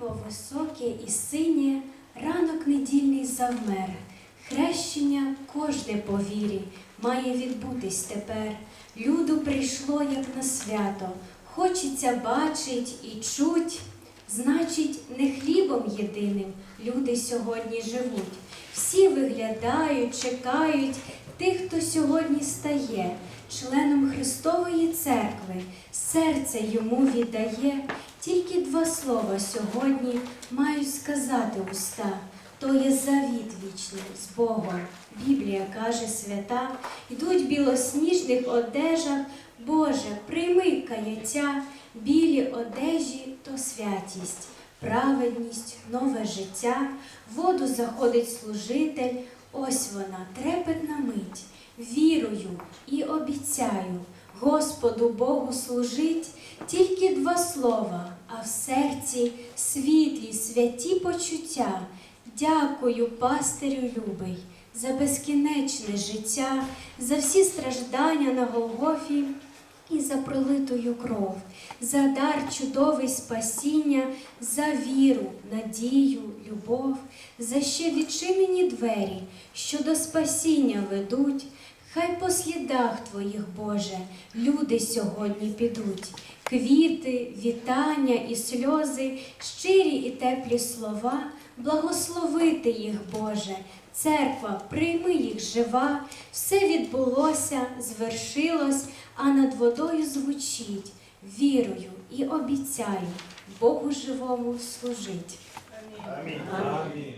Небо високе і синє, ранок недільний завмер. Хрещення кожне по вірі має відбутись тепер. Люду прийшло, як на свято, хочеться бачить і чуть. Значить, не хлібом єдиним люди сьогодні живуть. Всі виглядають, чекають тих, хто сьогодні стає членом Христової церкви, серце йому віддає. Тільки два слова сьогодні мають сказати уста. То є завіт вічний з Богом. Біблія каже свята, йдуть в білосніжних одежах. Боже, прийми каяття, білі одежі то святість, праведність, нове життя, воду заходить служитель, ось вона, трепетна мить. Вірую і обіцяю Господу Богу служить тільки два слова, а в серці світлі, святі почуття. Дякую, пастирю любий, за безкінечне життя, за всі страждання на Голгофі і за пролитою кров, за дар чудовий спасіння, за віру, надію, любов, за ще відчинені двері, що до спасіння ведуть. Хай по слідах твоїх, Боже, люди сьогодні підуть. Квіти, вітання і сльози, щирі і теплі слова, благословити їх, Боже, церква, прийми їх жива, все відбулося, звершилось, а над водою звучить. Вірую і обіцяю Богу живому служить. Амінь. Амінь.